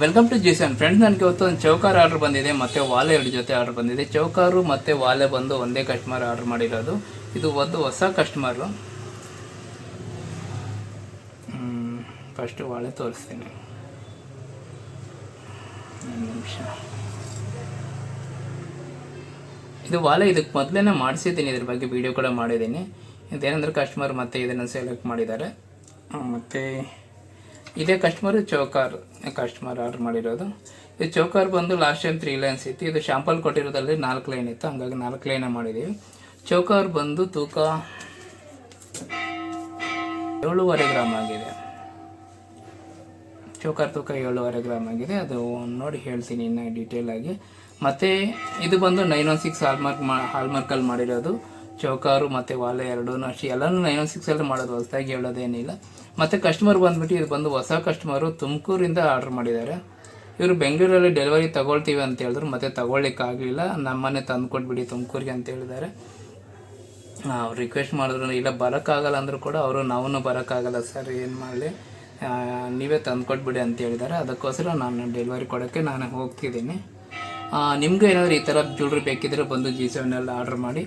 Welcome to ಜಿಸನ್ friends ನನಗೆ ಇವತ್ತು ಒಂದು ಚೌಕಾರ್ ಆರ್ಡರ್ ಬಂದಿದೆ, ಮತ್ತು ವಾಲೆ ಎರಡು ಜೊತೆ ಆರ್ಡರ್ ಬಂದಿದೆ. ಚೌಕಾರು ಮತ್ತು ವಾಲೆ ಬಂದು ಒಂದೇ ಕಸ್ಟಮರ್ ಆರ್ಡರ್ ಮಾಡಿರೋದು. ಇದು ಒಂದು ಹೊಸ ಕಸ್ಟಮರು ಫಸ್ಟು ವಾಳೆ ತೋರಿಸ್ತೀನಿ. ನಿಮಿಷ. ಇದು ವಾಲೆ ಇದಕ್ಕೆ ಮೊದಲೇ ಮಾಡಿಸಿದ್ದೀನಿ, ಇದ್ರ ಬಗ್ಗೆ ವಿಡಿಯೋ ಕೂಡ ಮಾಡಿದ್ದೀನಿ. ಇದೇನಂದ್ರೆ ಕಸ್ಟಮರ್ ಮತ್ತೆ ಇದನ್ನು ಸೆಲೆಕ್ಟ್ ಮಾಡಿದ್ದಾರೆ. ಮತ್ತೆ ಇದೇ ಕಸ್ಟಮರ್ ಚೌಕಾರ್ ಕಸ್ಟಮರ್ ಆರ್ಡರ್ ಮಾಡಿರೋದು. ಇದು ಚೌಕಾರ್ ಬಂದು ಲಾಸ್ಟ್ ಟೈಮ್ ತ್ರೀ ಲೈನ್ಸ್ ಇತ್ತು. ಇದು ಶಾಂಪಲ್ ಕೊಟ್ಟಿರೋದಲ್ಲಿ ನಾಲ್ಕು ಲೈನ್ ಇತ್ತು. ಹಂಗಾಗಿ ನಾಲ್ಕು ಲೈನ ಮಾಡಿದ್ದೀವಿ ಚೌಕಾರ್ ಬಂದು ತೂಕ ಏಳುವರೆ ಗ್ರಾಮ್ ಆಗಿದೆ. ಚೌಕಾರ್ ತೂಕ ಏಳುವರೆ ಗ್ರಾಮ್ ಆಗಿದೆ. ಅದು ನೋಡಿ ಹೇಳ್ತೀನಿ ಇನ್ನು ಡೀಟೇಲ್ ಆಗಿ. ಮತ್ತು ಇದು ಬಂದು ನೈನ್ ಒನ್ ಸಿಕ್ಸ್ ಹಾಲ್ಮಾರ್ಕ್ ಮಾ ಹಾಲ್ಮಾರ್ಕಲ್ಲಿ ಮಾಡಿರೋದು. ಚೌಕಾರು ಮತ್ತು ವಾಲೆ ಎರಡೂ ಅಷ್ಟು ಎಲ್ಲನೂ ನೈನ್ ಒನ್ ಸಿಕ್ಸಲ್ಲಿ ಮಾಡೋದು. ಹೊಸದಾಗಿ ಹೇಳೋದೇನಿಲ್ಲ. ಮತ್ತು ಕಸ್ಟಮರ್ ಬಂದ್ಬಿಟ್ಟು ಇದು ಬಂದು ಹೊಸ ಕಸ್ಟಮರು ತುಮಕೂರಿಂದ ಆರ್ಡ್ರ್ ಮಾಡಿದ್ದಾರೆ. ಇವರು ಬೆಂಗಳೂರಲ್ಲಿ ಡೆಲಿವರಿ ತಗೊಳ್ತೀವಿ ಅಂತ ಹೇಳಿದ್ರು, ಮತ್ತೆ ತಗೊಳ್ಳಿಕ್ಕಾಗಲಿಲ್ಲ ನಮ್ಮನೆ ತಂದು ಕೊಟ್ಬಿಡಿ ತುಮಕೂರಿಗೆ ಅಂತ ಹೇಳಿದ್ದಾರೆ. ಅವ್ರು ರಿಕ್ವೆಸ್ಟ್ ಮಾಡಿದ್ರು, ಇಲ್ಲ ಬರೋಕ್ಕಾಗಲ್ಲ ಅಂದರೂ ಕೂಡ ಅವರು ನಾವೂ ಬರೋಕ್ಕಾಗಲ್ಲ ಸರ್, ಏನು ಮಾಡಲಿ? ನೀವೇ ತಂದು ಕೊಟ್ಬಿಡಿ ಅಂತ ಹೇಳಿದ್ದಾರೆ. ಅದಕ್ಕೋಸ್ಕರ ನಾನು ಡೆಲಿವರಿ ಕೊಡೋಕ್ಕೆ ನಾನು ಹೋಗ್ತಿದ್ದೀನಿ. ನಿಮಗೂ ಏನಾದರೂ ಈ ಥರ ಜ್ಯುವೆಲ್ರಿ ಬೇಕಿದ್ದರೆ ಬಂದು ಜಿ ಸೆವೆನಲ್ಲಿ ಆರ್ಡ್ರ್ ಮಾಡಿ.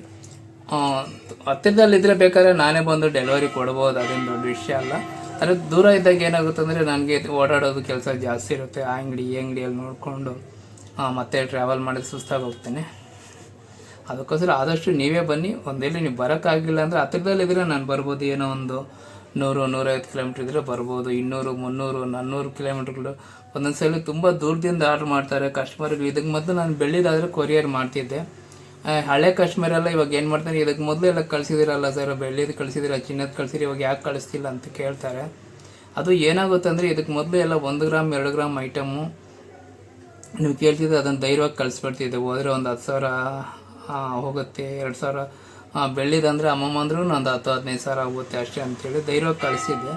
ಹತ್ತಿರದಲ್ಲಿದ್ದರೆ ಬೇಕಾದ್ರೆ ನಾನೇ ಬಂದು ಡೆಲಿವರಿ ಕೊಡ್ಬೋದು, ಅದೇನು ದೊಡ್ಡ ವಿಷಯ ಅಲ್ಲ. ಆದರೆ ದೂರ ಇದ್ದಾಗ ಏನಾಗುತ್ತೆ ಅಂದರೆ ನನಗೆ ಓಡಾಡೋದು ಕೆಲಸ ಜಾಸ್ತಿ ಇರುತ್ತೆ, ಆ ಅಂಗಡಿ ಈ ಅಂಗಡಿಯಲ್ಲಿ ನೋಡಿಕೊಂಡು ಮತ್ತೆ ಟ್ರಾವೆಲ್ ಮಾಡೋದು ಸುಸ್ತಾಗಿ ಹೋಗ್ತೇನೆ. ಅದಕ್ಕೋಸ್ಕರ ಆದಷ್ಟು ನೀವೇ ಬನ್ನಿ ಒಂದೇಲಿ ನೀವು ಬರೋಕ್ಕಾಗಿಲ್ಲ ಅಂದರೆ ಹತ್ತಿರದಲ್ಲಿದ್ದರೆ ನಾನು ಬರ್ಬೋದು, ಏನೋ ಒಂದು ನೂರು, ನೂರೈವತ್ತು ಕಿಲೋಮೀಟ್ರ್ ಇದ್ದರೆ ಬರ್ಬೋದು, ಇನ್ನೂರು, ಮುನ್ನೂರು, ನಾನ್ನೂರು ಕಿಲೋಮೀಟ್ರ್ಗಳು ಒಂದೊಂದು ಸಲ ತುಂಬ ದೂರದಿಂದ ಆರ್ಡ್ರ್ ಮಾಡ್ತಾರೆ ಕಸ್ಟಮರ್ಗಳು ಇದಕ್ಕೆ ಮೊದಲು ನಾನು ಬೆಳ್ಳಿದಾದರೆ ಕೊರಿಯರ್ ಮಾಡ್ತಿದ್ದೆ. ಹಳೆ ಕಸ್ಟಮರ್ ಎಲ್ಲ ಇವಾಗ ಏನು ಮಾಡ್ತಾರೆ? ಇದಕ್ಕೆ ಮೊದಲು ಎಲ್ಲ ಕಳಿಸಿದಿರಲ್ಲ ಸರ್ ಬೆಳ್ಳಿದು ಕಳಿಸಿದಿರ, ಚಿನ್ನದ ಕಳಿಸಿರಿ, ಇವಾಗ ಯಾಕೆ ಕಳಿಸ್ತಿಲ್ಲ ಅಂತ ಕೇಳ್ತಾರೆ. ಅದು ಏನಾಗುತ್ತೆ ಅಂದರೆ ಇದಕ್ಕೆ ಮೊದಲು ಎಲ್ಲ ಒಂದು ಗ್ರಾಮ್, ಎರಡು ಗ್ರಾಮ್ ಐಟಮು ನೀವು ಕೇಳ್ತಿದ್ರೆ ಅದನ್ನು ಧೈರ್ಯವಾಗಿ ಕಳಿಸ್ಬಿಡ್ತಿದ್ದೆ. ಹೋದರೆ ಒಂದು ಹತ್ತು ಸಾವಿರ ಹೋಗುತ್ತೆ, ಎರಡು ಸಾವಿರ ಬೆಳ್ಳಿದಂದರೆ ಅಮ್ಮಮ್ಮ ಅಂದ್ರೂ ಒಂದು ಹತ್ತು, ಹದಿನೈದು ಸಾವಿರ ಆಗುತ್ತೆ ಅಷ್ಟೇ ಅಂತೇಳಿ ಧೈರ್ಯವಾಗಿ ಕಳಿಸಿದ್ದೆ.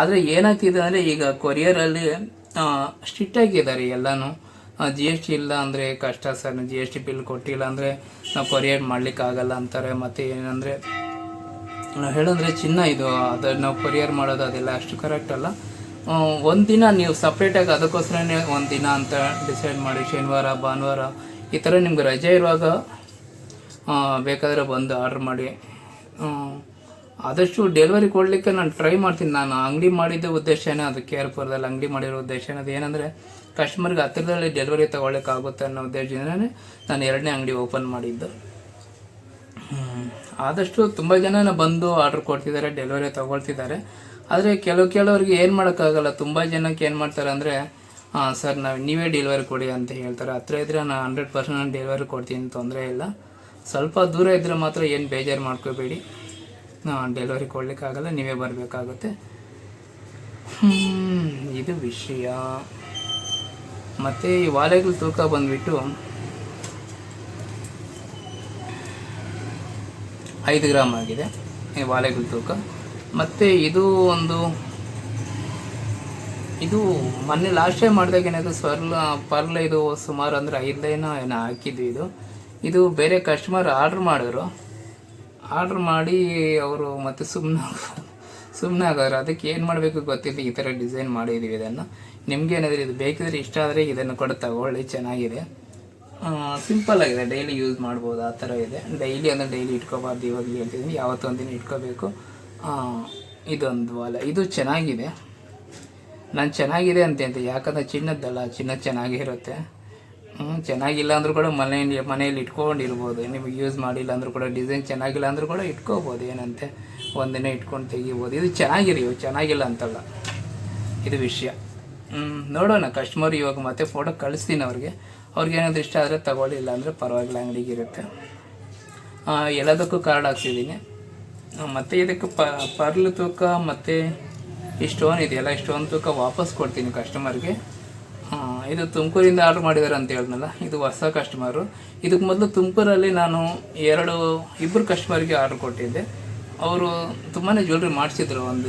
ಆದರೆ ಏನಾಗ್ತಿದೆ ಅಂದರೆ ಈಗ ಕೊರಿಯರಲ್ಲಿ ಸ್ಟ್ರಿಕ್ಟಾಗಿದ್ದಾರೆ ಎಲ್ಲನೂ. ಜಿ ಎಸ್ ಟಿ ಇಲ್ಲ ಅಂದರೆ ಕಷ್ಟ sir. G S T bill ಕೊಟ್ಟಿಲ್ಲ ಅಂದರೆ ನಾವು ಕೊರಿಯರ್ ಮಾಡಲಿಕ್ಕಾಗಲ್ಲ ಅಂತಾರೆ. ಮತ್ತು ಏನಂದರೆ ಹೇಳಿದ್ರೆ ಚಿನ್ನ ಇದು, ಅದು ನಾವು ಕೊರಿಯರ್ ಮಾಡೋದು ಅದೆಲ್ಲ ಅಷ್ಟು ಕರೆಕ್ಟ್ ಅಲ್ಲ. ಒಂದು ದಿನ ನೀವು ಸಪ್ರೇಟಾಗಿ ಅದಕ್ಕೋಸ್ಕರನೇ ಒಂದು ದಿನ ಅಂತ ಡಿಸೈಡ್ ಮಾಡಿ, ಶನಿವಾರ, ಭಾನುವಾರ, ಈ ಥರ ನಿಮ್ಗೆ ರಜೆ ಇರುವಾಗ ಬೇಕಾದರೆ ಬಂದು ಆರ್ಡ್ರ್ ಮಾಡಿ. ಆದಷ್ಟು ಡೆಲಿವರಿ ಕೊಡಲಿಕ್ಕೆ ನಾನು ಟ್ರೈ ಮಾಡ್ತೀನಿ. ನಾನು ಅಂಗಡಿ ಮಾಡಿದ್ದ ಉದ್ದೇಶನೇ ಅದು ಕೇರ್ಪುರದಲ್ಲಿ ಅಂಗಡಿ ಮಾಡಿರೋ ಉದ್ದೇಶ ಅದು ಏನಂದರೆ ಕಸ್ಟಮರ್ಗೆ ಹತ್ತಿರದಲ್ಲಿ ಡೆಲಿವರಿ ತೊಗೊಳ್ಳಿಕ್ಕಾಗುತ್ತೆ ಅನ್ನೋ ಉದ್ದೇಶದಿಂದನೇ ನಾನು ಎರಡನೇ ಅಂಗಡಿ ಓಪನ್ ಮಾಡಿದ್ದು. ಆದಷ್ಟು ತುಂಬ ಜನ ಬಂದು ಆರ್ಡ್ರ್ ಕೊಡ್ತಿದ್ದಾರೆ ಡೆಲಿವರಿ ತಗೊಳ್ತಿದ್ದಾರೆ. ಆದರೆ ಕೆಲವು ಕೆಲವರಿಗೆ ಏನು ಮಾಡೋಕ್ಕಾಗಲ್ಲ, ತುಂಬ ಜನಕ್ಕೆ ಏನು ಮಾಡ್ತಾರೆ ಅಂದರೆ ಹಾಂ ಸರ್, ನಾವು ನೀವೇ ಡೆಲಿವರಿ ಕೊಡಿ ಅಂತ ಹೇಳ್ತಾರೆ. ಹತ್ರ ಇದ್ದರೆ ನಾನು ಹಂಡ್ರೆಡ್ ಪರ್ಸೆಂಟ್ ನಾನು ಡೆಲಿವರಿ ಕೊಡ್ತೀನಿ ತೊಂದರೆ ಇಲ್ಲ. ಸ್ವಲ್ಪ ದೂರ ಇದ್ದರೆ ಮಾತ್ರ ಏನು ಬೇಜಾರು ಮಾಡ್ಕೋಬೇಡಿ. ಡೆಲಿವರಿ ಕೊಡಲಿಕ್ಕಾಗಲ್ಲ, ನೀವೇ ಬರಬೇಕಾಗುತ್ತೆ. ಇದು ವಿಷಯ. ಮತ್ತು ಈ ವಾಲೆಗಳ ತೂಕ ಬಂದುಬಿಟ್ಟು ಐದು ಗ್ರಾಮ್ ಆಗಿದೆ ಈ ವಾಲೆಗಳ ತೂಕ. ಮತ್ತು ಇದು ಒಂದು, ಇದು ಮೊನ್ನೆ ಲಾಸ್ಟ್ ಟೈಮ್ ಮಾಡಿದಾಗ ಏನಾದ್ರು ಸ್ವರ್ಲ ಪರ್ಲ ಇದು ಸುಮಾರು ಅಂದರೆ ಐದೈನೋ ಏನೋ ಹಾಕಿದ್ವಿ ಇದು. ಇದು ಬೇರೆ ಕಸ್ಟಮರ್ ಆರ್ಡ್ರ್ ಮಾಡಿದ್ರು. ಆರ್ಡ್ರ್ ಮಾಡಿ ಅವರು ಮತ್ತೆ ಸುಮ್ಮನೆ ಸುಮ್ಮನೆ ಆಗೋರು. ಅದಕ್ಕೆ ಏನು ಮಾಡಬೇಕು ಗೊತ್ತಿಲ್ಲ, ಈ ಥರ ಡಿಸೈನ್ ಮಾಡಿದ್ದೀವಿ ಇದನ್ನು. ನಿಮ್ಗೆ ಏನಾದರೂ ಇದು ಬೇಕಿದ್ರೆ ಇಷ್ಟ ಆದರೆ ಇದನ್ನು ಕೂಡ ತಗೊಳ್ಳಿ, ಚೆನ್ನಾಗಿದೆ. ಸಿಂಪಲ್ ಆಗಿದೆ ಡೈಲಿ ಯೂಸ್ ಮಾಡ್ಬೋದು, ಆ ಥರ ಇದೆ. ಡೈಲಿ ಅಂದರೆ ಡೈಲಿ ಇಟ್ಕೋಬಾರ್ದು, ಇವಾಗ ಹೇಳ್ತಿದ್ದೀನಿ. ದಿನ ಇಟ್ಕೋಬೇಕು. ಇದೊಂದು ವಾಲ ಇದು ಚೆನ್ನಾಗಿದೆ. ನಾನು ಚೆನ್ನಾಗಿದೆ ಅಂತ ಅಂತ ಯಾಕಂದರೆ ಚಿನ್ನದ್ದಲ್ಲ, ಚಿನ್ನ ಚೆನ್ನಾಗೇ ಇರುತ್ತೆ. ಹ್ಞೂ ಚೆನ್ನಾಗಿಲ್ಲ ಅಂದರೂ ಕೂಡ ಮನೆಯಲ್ಲಿ ಮನೆಯಲ್ಲಿ ಇಟ್ಕೊಂಡಿರ್ಬೋದು. ನಿಮಗೆ ಯೂಸ್ ಮಾಡಿಲ್ಲ ಅಂದರೂ ಕೂಡ ಡಿಸೈನ್ ಚೆನ್ನಾಗಿಲ್ಲ ಅಂದರೂ ಕೂಡ ಇಟ್ಕೋಬೋದು. ಏನಂತೆ? ಒಂದಿನ ಇಟ್ಕೊಂಡು ತೆಗಿಬೋದು. ಇದು ಚೆನ್ನಾಗಿರಿ ಚೆನ್ನಾಗಿಲ್ಲ ಅಂತಲ್ಲ. ಇದು ವಿಷಯ. ನೋಡೋಣ. ಕಸ್ಟಮರ್ ಇವಾಗ ಮತ್ತೆ ಫೋಟೋ ಕಳಿಸ್ತೀನಿ ಅವ್ರಿಗೆ. ಅವ್ರಿಗೆ ಏನಾದರೂ ಇಷ್ಟ ಆದರೆ ತಗೊಳ್ಳಿಲ್ಲ ಅಂದರೆ ಪರವಾಗಿಲ್ಲ, ಅಂಗಡಿಗೆ ಇರುತ್ತೆ. ಎಲ್ಲದಕ್ಕೂ ಕಾರ್ಡ್ ಹಾಕ್ಸಿದ್ದೀನಿ. ಮತ್ತು ಇದಕ್ಕೆ ಪರ್ಲ್ ತೂಕ ಮತ್ತು ಈ ಸ್ಟೋನ್ ಇದೆಯಲ್ಲ ಈ ಸ್ಟೋನ್ ತೂಕ ವಾಪಸ್ ಕೊಡ್ತೀನಿ ಕಸ್ಟಮರ್ಗೆ ಇದು ತುಮಕೂರಿಂದ ಆರ್ಡ್ರ್ ಮಾಡಿದ್ದಾರೆ ಅಂತ ಹೇಳಿದ್ನಲ್ಲ, ಇದು ಹೊಸ ಕಸ್ಟಮರು ಇದಕ್ಕೆ ಮೊದಲು ತುಮಕೂರಲ್ಲಿ ನಾನು ಎರಡು ಇಬ್ಬರು ಕಸ್ಟಮರ್ಗೆ ಆರ್ಡ್ರ್ ಕೊಟ್ಟಿದ್ದೆ. ಅವರು ತುಂಬಾ ಜ್ಯುವೆಲ್ರಿ ಮಾಡಿಸಿದ್ರು, ಒಂದು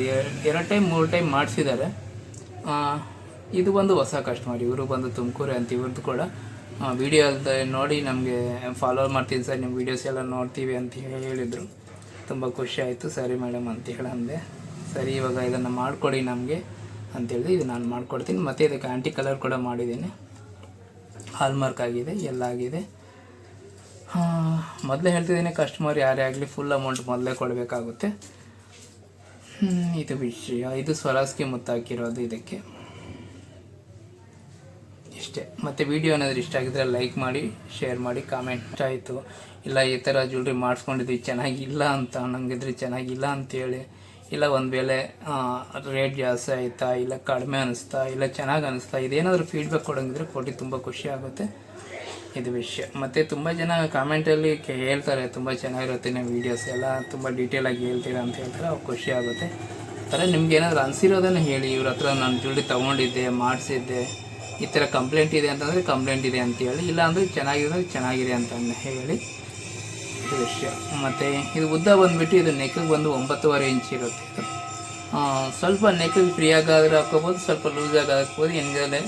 ಎರಡು ಟೈಮ್ ಮೂರು ಟೈಮ್ ಮಾಡಿಸಿದ್ದಾರೆ. ಇದು ಬಂದು ಹೊಸ ಕಸ್ಟಮರ್ ಇವರು ಬಂದು ತುಮಕೂರು ಅಂತ ಇವ್ರದ್ದು ಕೂಡ ವಿಡಿಯೋ ನೋಡಿ ನಮಗೆ ಫಾಲೋ ಮಾಡ್ತೀನಿ ಸರ್ ನಿಮ್ಮ ವೀಡಿಯೋಸ್ ಎಲ್ಲ ನೋಡ್ತೀವಿ ಅಂತ ಹೇಳಿದರು. ತುಂಬ ಖುಷಿ ಆಯಿತು, ಸರಿ ಮೇಡಮ್ ಅಂತ ಹೇಳಂದೆ. ಸರಿ, ಇವಾಗ ಇದನ್ನು ಮಾಡಿಕೊಡಿ ನಮಗೆ ಅಂತೇಳಿ ಇದು ನಾನು ಮಾಡಿಕೊಡ್ತೀನಿ. ಮತ್ತು ಇದಕ್ಕೆ ಆ್ಯಂಟಿ ಕಲರ್ ಕೂಡ ಮಾಡಿದ್ದೀನಿ. ಹಾಲ್ಮಾರ್ಕ್ ಆಗಿದೆ ಎಲ್ಲ ಆಗಿದೆ. ಮೊದಲೇ ಹೇಳ್ತಿದ್ದೀನಿ ಕಸ್ಟಮರ್ ಯಾರೇ ಆಗಲಿ ಫುಲ್ ಅಮೌಂಟ್ ಮೊದಲೇ ಕೊಡಬೇಕಾಗುತ್ತೆ. ಇದು ವಿಷಯ. ಇದು ಸ್ವರಾಸ್ಗೆ ಮುತ್ತಾಕಿರೋದು ಇದಕ್ಕೆ. ಮತ್ತು ವಿಡಿಯೋ ಏನಾದರೂ ಇಷ್ಟ ಆಗಿದ್ರೆ ಲೈಕ್ ಮಾಡಿ ಶೇರ್ ಮಾಡಿ ಕಾಮೆಂಟ್ ಇಷ್ಟ ಆಯಿತು. ಇಲ್ಲ ಈ ಥರ ಜ್ಯುವೆಲ್ರಿ ಮಾಡಿಸ್ಕೊಂಡಿದ್ವಿ, ಚೆನ್ನಾಗಿಲ್ಲ ಅಂತ ನಂಗಿದ್ರೆ ಚೆನ್ನಾಗಿಲ್ಲ ಅಂತೇಳಿ. ಇಲ್ಲ ಒಂದು ವೇಳೆ ರೇಟ್ ಜಾಸ್ತಿ ಆಯಿತಾ, ಇಲ್ಲ ಕಡಿಮೆ ಅನಿಸ್ತಾ, ಇಲ್ಲ ಚೆನ್ನಾಗಿ ಅನಿಸ್ತಾ, ಇದೇನಾದರೂ ಫೀಡ್ಬ್ಯಾಕ್ ಕೊಡೋಂಗಿದ್ರೆ ಕೊಟ್ಟು ತುಂಬ ಖುಷಿ ಆಗುತ್ತೆ. ಇದು ವಿಷಯ. ಮತ್ತು ತುಂಬ ಜನ ಕಾಮೆಂಟಲ್ಲಿ ಹೇಳ್ತಾರೆ, ತುಂಬ ಚೆನ್ನಾಗಿರುತ್ತೆ ನಿಮ್ಮ ವೀಡಿಯೋಸ್ ಎಲ್ಲ, ತುಂಬ ಡೀಟೇಲಾಗಿ ಹೇಳ್ತೀರಾ ಅಂತ ಹೇಳ್ತಾರೆ, ಅವ್ರು ಖುಷಿ ಆಗುತ್ತೆ. ಆ ಥರ ನಿಮ್ಗೆ ಏನಾದರೂ ಅನಿಸಿರೋದನ್ನು ಹೇಳಿ, ಇವ್ರ ಹತ್ರ ನಾನು ಜ್ಯುವೆಲ್ರಿ ತೊಗೊಂಡಿದ್ದೆ, ಮಾಡಿಸಿದ್ದೆ ಈ ಥರ ಕಂಪ್ಲೇಂಟ್ ಇದೆ ಅಂತಂದರೆ ಕಂಪ್ಲೇಂಟ್ ಇದೆ ಅಂತ ಹೇಳಿ ಇಲ್ಲ ಅಂದರೆ ಚೆನ್ನಾಗಿದೆ ಅಂದ್ರೆ ಚೆನ್ನಾಗಿದೆ ಅಂತ ಹೇಳಿ ವಿಷಯ. ಮತ್ತು ಇದು ಉದ್ದ ಬಂದುಬಿಟ್ಟು ಇದು ನೆಕ್ಕಿಗೆ ಬಂದು ಒಂಬತ್ತುವರೆ ಇಂಚ್ ಇರುತ್ತೆ. ಸ್ವಲ್ಪ ನೆಕ್ಕಿಗೆ ಫ್ರೀ ಆಗಾದರೂ ಹಾಕೋಬೋದು ಸ್ವಲ್ಪ ಲೂಸ್ ಆಗಿ ಹಾಕ್ಬೋದು ಹೆಂಗಲ್ಲೇ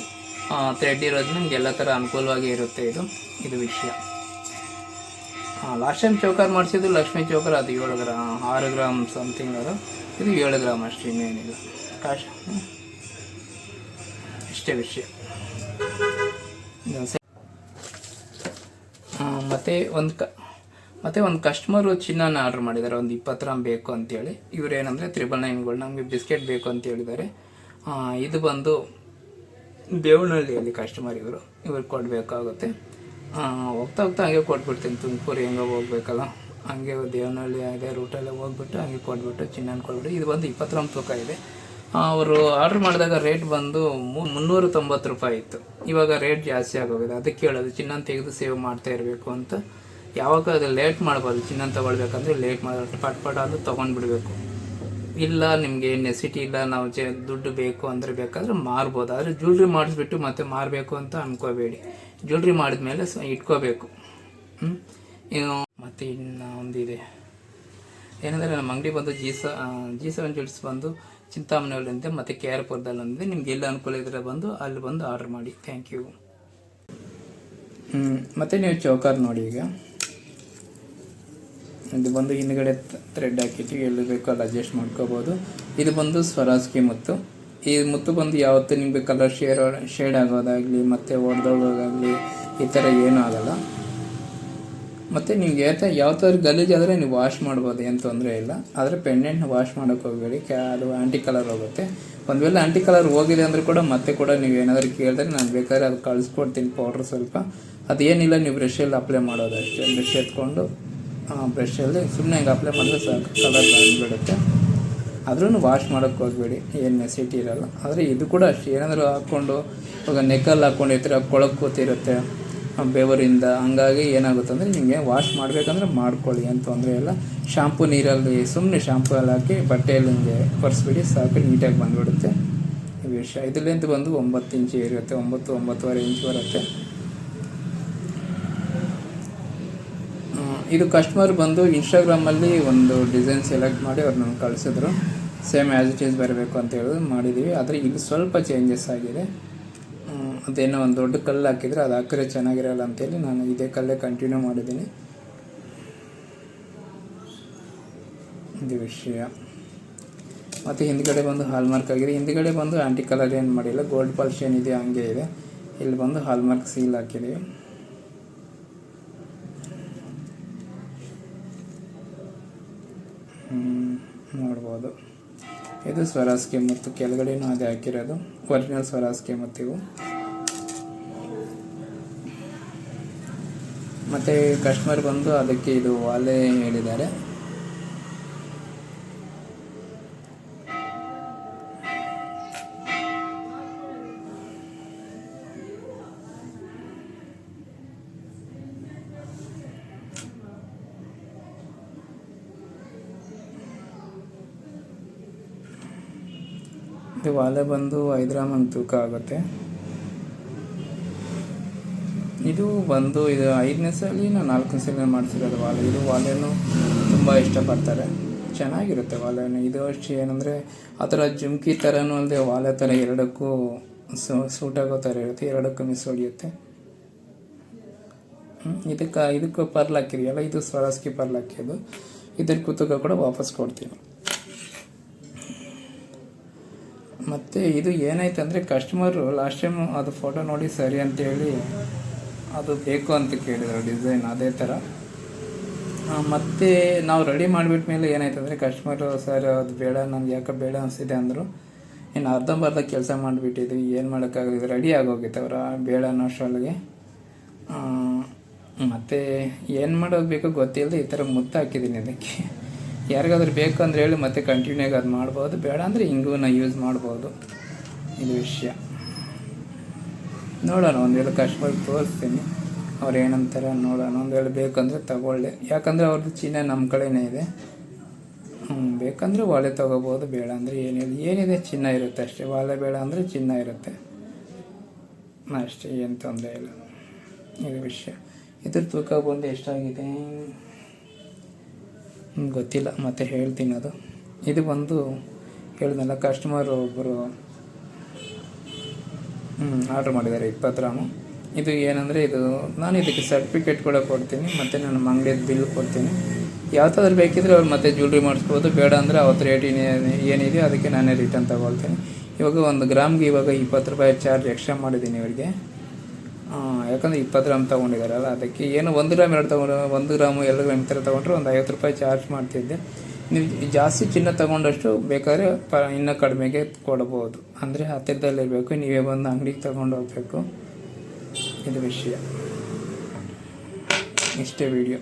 ಥ್ರೆಡ್ ಇರೋದು ನಿಮ್ಗೆ ಎಲ್ಲ ಥರ ಅನುಕೂಲವಾಗಿ ಇರುತ್ತೆ ಇದು ಇದು ವಿಷಯ. ಲಾಸ್ಟ್ ಟೈಮ್ ಚೌಕರ್ ಮಾಡಿಸಿದ್ದು ಲಕ್ಷ್ಮೀ ಚೌಕರ್, ಅದು ಏಳು ಗ್ರಾಮ್ ಆರು ಗ್ರಾಮ್ ಸಮಥಿಂಗ್ ಅದು. ಇದು ಏಳು ಗ್ರಾಮ್ ಅಷ್ಟು ಇನ್ನೇನಿಲ್ಲ. ಕಾಶ್. ಇಷ್ಟೇ ವಿಷಯ. ಮತ್ತೆ ಒಂದು ಕ ಮತ್ತು ಒಂದು ಕಸ್ಟಮರು ಚಿನ್ನನ ಆರ್ಡ್ರ್ ಮಾಡಿದ್ದಾರೆ ಒಂದು ಇಪ್ಪತ್ತು ಗ್ರಾಮ್ ಬೇಕು ಅಂತೇಳಿ. ಇವ್ರು ಏನಂದರೆ ತ್ರಿಬಲ್ ನೈನ್ಗಳು ನಮಗೆ ಬಿಸ್ಕೆಟ್ ಬೇಕು ಅಂತ ಹೇಳಿದ್ದಾರೆ ಇದು ಬಂದು ದೇವನಹಳ್ಳಿಯಲ್ಲಿ ಕಸ್ಟಮರ್ ಇವರು. ಇವ್ರಿಗೆ ಕೊಡಬೇಕಾಗುತ್ತೆ. ಹೋಗ್ತಾ ಹೋಗ್ತಾ ಹಂಗೆ ಕೊಟ್ಬಿಡ್ತೀನಿ. ತುಮಕೂರು ಹೆಂಗೆ ಹೋಗ್ಬೇಕಲ್ಲ. ಹಂಗೆ ದೇವನಹಳ್ಳಿ ಅದೇ ರೂಟಲ್ಲೇ ಹೋಗ್ಬಿಟ್ಟು ಹಂಗೆ ಕೊಟ್ಬಿಟ್ಟು ಚಿನ್ನನ ಕೊಟ್ಬಿಟ್ಟು ಇದು ಬಂದು ಇಪ್ಪತ್ತು ಗ್ರಾಮ್ ತೂಕ ಇದೆ. ಅವರು ಆರ್ಡ್ರ್ ಮಾಡಿದಾಗ ರೇಟ್ ಬಂದು ಮುನ್ನೂರ ತೊಂಬತ್ತು ರೂಪಾಯಿ ಇತ್ತು. ಇವಾಗ ರೇಟ್ ಜಾಸ್ತಿ ಆಗೋಗಿದೆ. ಅದಕ್ಕೆ ಹೇಳೋದು ಚಿನ್ನ ತೆಗೆದು ಸೇವ್ ಮಾಡ್ತಾ ಇರಬೇಕು ಅಂತ. ಯಾವಾಗ ಅದು ಲೇಟ್ ಮಾಡಬಾರ್ದು ಚಿನ್ನ ತೊಗೊಳ್ಬೇಕಂದ್ರೆ ಲೇಟ್ ಮಾಡಿ ಪಟ್ ಪಟ್ ಅದು ತೊಗೊಂಡ್ಬಿಡ್ಬೇಕು. ಇಲ್ಲ, ನಿಮಗೆ ನೆಸಿಟಿ ಇಲ್ಲ, ನಾವು ಜ ದುಡ್ಡು ಬೇಕು ಅಂದರೆ ಬೇಕಾದ್ರೆ ಮಾರ್ಬೋದು. ಆದರೆ ಜ್ಯುವೆಲ್ರಿ ಮಾಡಿಸ್ಬಿಟ್ಟು ಮತ್ತೆ ಮಾರಬೇಕು ಅಂತ ಅನ್ಕೋಬೇಡಿ. ಜ್ಯುವೆಲ್ರಿ ಮಾಡಿದ್ಮೇಲೆ ಇಟ್ಕೋಬೇಕು. ಹ್ಞೂ ಮತ್ತು ಇನ್ನು ಒಂದಿದೆ. ಏನಂದರೆ, ನಮ್ಮ ಅಂಗಡಿ ಬಂದು ಜಿ ಸ ಜಿ ಸೆವೆನ್ ಬಂದು ಚಿಂತಾಮಣಿಯಲ್ಲಿಂದ ಮತ್ತು ಕೆ ಆರ್ ಪುರದಲ್ಲಿ ಒಂದಿದೆ ನಿಮ್ಗೆ ಎಲ್ಲ ಅನುಕೂಲ ಇದ್ರೆ ಬಂದು ಅಲ್ಲಿ ಬಂದು ಆರ್ಡ್ರ್ ಮಾಡಿ. Thank you. ಮತ್ತು ನೀವು ಚೌಕಾರ್ ನೋಡಿ ಈಗ. ಇದು ಬಂದು ಹಿಂದ್ಗಡೆ ಥ್ರೆಡ್ ಹಾಕಿಟ್ಟು ಎಲ್ಲಿ ಬೇಕೋ ಅಲ್ಲಿ ಅಡ್ಜಸ್ಟ್ ಮಾಡ್ಕೋಬೋದು. ಇದು ಬಂದು ಸ್ವರಾಜ್ಕಿ ಮುತ್ತು. ಈ ಮುತ್ತು ಬಂದು ಯಾವತ್ತೂ ನಿಮಗೆ ಕಲರ್ ಶೇರ್, ಶೇಡ್ ಆಗೋದಾಗಲಿ, ಮತ್ತು ಒಡೆದೋಗೋದಾಗಲಿ ಈ ಥರ ಏನೂ ಆಗಲ್ಲ. ಮತ್ತು ನಿಮ್ಗೆ ಹೇಳ್ತಾ ಯಾವ ಥರ ಗಲೀಜಾದರೆ ನೀವು ವಾಶ್ ಮಾಡ್ಬೋದು ಏನು ತೊಂದರೆ ಇಲ್ಲ. ಆದರೆ ಪೆಂಡೆಂಟ್ನ ವಾಶ್ ಮಾಡೋಕ್ಕೆ ಹೋಗಬೇಡಿ ಕ್ಯಾ ಅದು ಆ್ಯಂಟಿ ಕಲರ್ ಹೋಗುತ್ತೆ. ಒಂದು ವೇಳೆ ಆ್ಯಂಟಿ ಕಲರ್ ಹೋಗಿದೆ ಅಂದರೂ ಕೂಡ ಮತ್ತೆ ಕೂಡ ನೀವು ಏನಾದರೂ ಕೇಳಿದ್ರೆ ನಾನು ಬೇಕಾದ್ರೆ ಅದು ಕಳಿಸ್ಕೊಡ್ತೀನಿ ಪೌಡ್ರ್ ಸ್ವಲ್ಪ. ಅದೇನಿಲ್ಲ ನೀವು ಬ್ರಷಲ್ಲಿ ಅಪ್ಲೈ ಮಾಡೋದು ಅಷ್ಟೇ ಬ್ರಷ್ ಎತ್ಕೊಂಡು ಬ್ರಷಲ್ಲಿ ಸುಮ್ಮನೆ ಹಿಂಗೆ ಅಪ್ಲೈ ಮಾಡಿದ್ರೆ ಸಾಕು ಕಲರ್ ಬಂದುಬಿಡುತ್ತೆ. ಆದ್ರೂ ವಾಶ್ ಮಾಡೋಕ್ಕೆ ಹೋಗಬೇಡಿ, ಏನು ನೆಸಿಟಿ ಇರಲ್ಲ. ಆದರೆ ಇದು ಕೂಡ ಅಷ್ಟು, ಏನಾದರೂ ಹಾಕ್ಕೊಂಡು, ಇವಾಗ ನೆಕ್ಕಲ್ಲಿ ಹಾಕ್ಕೊಂಡಿರ್ತೀರ ಕೊಳಕ್ಕೆ ಕೂತಿರುತ್ತೆ. ಬೆವರಿಂದ. ಹಂಗಾಗಿ ಏನಾಗುತ್ತೆ ಅಂದರೆ ನಿಮಗೆ ವಾಶ್ ಮಾಡಬೇಕಂದ್ರೆ ಮಾಡ್ಕೊಳ್ಳಿ ಏನು ತೊಂದರೆ ಇಲ್ಲ. ಶಾಂಪು ನೀರಲ್ಲಿ ಸುಮ್ಮನೆ ಶಾಂಪು ಎಲ್ಲ ಹಾಕಿ ಬಟ್ಟೆಯಲ್ಲಿ ಹಿಂಗೆ ಒರೆಸ್ಬಿಡಿ, ಸಾಕು, ನೀಟಾಗಿ ಬಂದುಬಿಡುತ್ತೆ. ಈ ವಿಷಯ ಇದು ಬಂದು ಒಂಬತ್ತು ಇಂಚು ಇರುತ್ತೆ ಒಂಬತ್ತು, ಒಂಬತ್ತುವರೆ ಇಂಚ್ ಬರುತ್ತೆ. ಇದು ಕಸ್ಟಮರ್ ಬಂದು ಇನ್ಸ್ಟಾಗ್ರಾಮಲ್ಲಿ ಒಂದು ಡಿಸೈನ್ ಸೆಲೆಕ್ಟ್ ಮಾಡಿ ಅವ್ರು ನಮ್ಗೆ ಕಳಿಸಿದ್ರು. ಸೇಮ್ ಆ್ಯಸ್ ಇಟ್ ಈಸ್ ಬರಬೇಕು ಅಂತ ಹೇಳಿದ್ರು ಮಾಡಿದ್ದೀವಿ ಆದರೆ ಈಗ ಸ್ವಲ್ಪ ಚೇಂಜಸ್ ಆಗಿದೆ. ಅದೇನೋ ಒಂದು ದೊಡ್ಡ ಕಲ್ಲು ಹಾಕಿದರೆ ಅದು ಹಾಕಿದ್ರೆ ಚೆನ್ನಾಗಿರಲ್ಲ ಅಂತೇಳಿ ನಾನು ಇದೇ ಕಲ್ಲೇ ಕಂಟಿನ್ಯೂ ಮಾಡಿದ್ದೀನಿ. ಇದು ವಿಷಯ. ಮತ್ತು ಹಿಂದ್ಗಡೆ ಬಂದು ಹಾಲ್ಮಾರ್ಕ್ ಆಗಿದೆ. ಹಿಂದ್ಗಡೆ ಬಂದು ಆ್ಯಂಟಿ ಕಲರ್ ಏನು ಮಾಡಿಲ್ಲ. ಗೋಲ್ಡ್ ಪಾಲಿಶ್ ಏನಿದೆ ಹಂಗೆ ಇದೆ. ಇಲ್ಲಿ ಬಂದು ಹಾಲ್ಮಾರ್ಕ್ ಸೀಲ್ ಹಾಕಿದ್ದೀವಿ ನೋಡ್ಬೋದು. ಇದು ಸ್ವರಾಸ್ಗೆ ಮತ್ತು ಕೆಳಗಡೆನೂ ಅದೇ ಹಾಕಿರೋದು. ಒರಿಜಿನಲ್ ಸ್ವರಾಸ್ಗೆ ಮತ್ತು ಇವು ಮತ್ತು ಕಸ್ಟಮರ್ ಬಂದು ಅದಕ್ಕೆ ಇದು ವಾಲೆ ಹೇಳಿದ್ದಾರೆ. ಇದು ವಾಲೆ ಬಂದು ಐದು ತೂಕ ಆಗುತ್ತೆ. ಇದು ಬಂದು ಇದು ಐದನೇ ಸಲ ನಾಲ್ಕನೇ ಸಲ ಮಾಡ್ತಿರೋದು ವಾಲೆ. ಇದು ವಾಲೆನೂ ತುಂಬ ಇಷ್ಟಪಡ್ತಾರೆ. ಚೆನ್ನಾಗಿರುತ್ತೆ ವಾಲೆನೂ. ಇದು ಅಷ್ಟು ಏನಂದರೆ ಆ ಥರ ಜುಮ್ಕಿ ಥರನೂ ಅಲ್ಲದೆ ವಾಲೆ ಥರ ಎರಡಕ್ಕೂ ಸೂಟ್ ಆಗೋ ಥರ ಇರುತ್ತೆ. ಎರಡಕ್ಕೂ ಮಿಸ್ ಹೊಡಿಯುತ್ತೆ ಇದಕ್ಕೆ ಇದಕ್ಕೆ ಪರ್ಲ್ ಹಾಕಿದೆಯಲ್ಲ ಇದು ಸ್ವರಾಸ್ಕಿ ಪರ್ಲಾಕಿ ಅದು. ಇದ್ರ ಕುತುಕ ಕೂಡ ವಾಪಸ್ ಕೊಡ್ತೀನಿ. ಮತ್ತು ಇದು ಏನಾಯ್ತು ಅಂದರೆ ಕಸ್ಟಮರು ಲಾಸ್ಟ್ ಟೈಮ್ ಅದು ಫೋಟೋ ನೋಡಿ ಸರಿ ಅಂತೇಳಿ ಅದು ಬೇಕು ಅಂತ ಕೇಳಿದರು ಡಿಸೈನ್ ಅದೇ ಥರ ಮತ್ತು ನಾವು ರೆಡಿ ಮಾಡಿಬಿಟ್ಟ ಮೇಲೆ ಏನಾಯ್ತು ಅಂದರೆ ಕಸ್ಟಮರು ಸರ್ ಅದು ಬೇಡ ನನಗೆ ಯಾಕೆ ಬೇಡ ಅನಿಸಿದೆ ಅಂದರು. ಇನ್ನು ಅರ್ಧಂಬರ್ಧ ಕೆಲಸ ಮಾಡಿಬಿಟ್ಟಿದ್ವಿ ಏನು ಮಾಡೋಕ್ಕಾಗಲಿಲ್ಲ ರೆಡಿ ಆಗೋಗಿತ್ತು ಅವರ ಬೇಡ ಅನ್ನೋಷ್ಟರೊಳಗೆ ಆ, ಮತ್ತು ಏನು ಮಾಡೋದು ಬೇಕೋ ಗೊತ್ತಿಲ್ಲದೆ ಈ ಥರ ಮುತ್ತ ಹಾಕಿದ್ದೀನಿ ಅದಕ್ಕೆ ಯಾರಿಗಾದ್ರೂ ಬೇಕು ಅಂದ್ರೆ ಹೇಳಿ ಮತ್ತೆ ಕಂಟಿನ್ಯೂ ಆಗಿ ಅದು ಮಾಡ್ಬೋದು. ಬೇಡ ಅಂದರೆ ಹಿಂಗೂ ನಾ ಯೂಸ್ ಮಾಡ್ಬೋದು. ಇದು ವಿಷಯ. ನೋಡೋಣ, ಒಂದು ವೇಳೆ ಕಷ್ಟಪಟ್ಟು ತೋರಿಸ್ತೀನಿ, ಅವ್ರು ಏನಂತಾರೆ ನೋಡೋಣ, ಒಂದು ವೇಳೆ ಬೇಕಂದರೆ ತಗೊಳ್ಳಿ. ಯಾಕಂದರೆ ಅವ್ರದ್ದು ಚಿನ್ನ ನಮ್ಮ ಕಡೆನೇ ಇದೆ. ಹ್ಞೂ ಬೇಕಂದರೆ ಒಲೆ ತೊಗೋಬೋದು, ಬೇಡ ಅಂದರೆ ಏನಿಲ್ಲ ಏನಿದೆ? ಚಿನ್ನ ಇರುತ್ತೆ ಅಷ್ಟೇ. ಒಲೆ ಬೇಡ ಅಂದರೆ ಚಿನ್ನ ಇರುತ್ತೆ. ಅಷ್ಟೇ, ಏನು ತೊಂದರೆ ಇಲ್ಲ. ಇದು ವಿಷಯ. ಇದ್ರ ತೂಕ ಬಂದು ಎಷ್ಟಾಗಿದೆ? ಗೊತ್ತಿಲ್ಲ, ಮತ್ತೆ ಹೇಳ್ತೀನಿ ಅದು. ಇದು ಬಂದು ಹೇಳಿದ್ನಲ್ಲ, ಕಸ್ಟಮರ್ ಒಬ್ಬರು ಆರ್ಡ್ರ್ ಮಾಡಿದ್ದಾರೆ, ಇಪ್ಪತ್ತು ಗ್ರಾಮು. ಇದು ಏನಂದರೆ, ಇದು ನಾನು ಇದಕ್ಕೆ ಸರ್ಟಿಫಿಕೇಟ್ ಕೂಡ ಕೊಡ್ತೀನಿ, ಮತ್ತು ನನ್ನ ಅಂಗಡಿಯದು ಬಿಲ್ ಕೊಡ್ತೀನಿ. ಯಾವ್ದಾದ್ರು ಬೇಕಿದ್ರೆ ಅವ್ರು ಮತ್ತೆ ಜ್ಯುವೆಲ್ರಿ ಮಾಡಿಸ್ಬೋದು ಬೇಡ ಅಂದರೆ ಅವತ್ತು ರೇಟ್ ಏನಿದೆಯೋ ಅದಕ್ಕೆ ನಾನೇ ರಿಟರ್ನ್ ತಗೊಳ್ತೀನಿ. ಇವಾಗ ಒಂದು ಗ್ರಾಮ್ಗೆ ಇವಾಗ ಇಪ್ಪತ್ತು ರೂಪಾಯಿ ಚಾರ್ಜ್ ಎಕ್ಸ್ಟ್ರಾ ಮಾಡಿದ್ದೀನಿ ಇವರಿಗೆ. ಯಾಕಂದರೆ ಇಪ್ಪತ್ತು ಗ್ರಾಮ್ ತೊಗೊಂಡಿದ್ದಾರಲ್ಲ, ಅದಕ್ಕೆ ಏನು ಒಂದು ಗ್ರಾಮ್ ಎರಡು ತೊಗೊಂಡು ಒಂದು ಗ್ರಾಮು ಎರಡು ಗ್ರಾಮ್ ಥರ ತೊಗೊಂಡ್ರೆ ಒಂದು ಐವತ್ತು ರೂಪಾಯಿ ಚಾರ್ಜ್ ಮಾಡ್ತಿದ್ದೆ. ನೀವು ಜಾಸ್ತಿ ಚಿನ್ನ ತಗೊಂಡಷ್ಟು ಬೇಕಾದ್ರೆ ಪ, ಇನ್ನೂ ಕಡಿಮೆಗೆ ಕೊಡ್ಬೋದು. ಅಂದರೆ ಹತ್ತಿರದಲ್ಲಿರಬೇಕು, ನೀವೇ ಬಂದು ಅಂಗಡಿಗೆ ತಗೊಂಡು ಹೋಗ್ಬೇಕು. ಇದು ವಿಷಯ. ಇಷ್ಟೇ ವಿಡಿಯೋ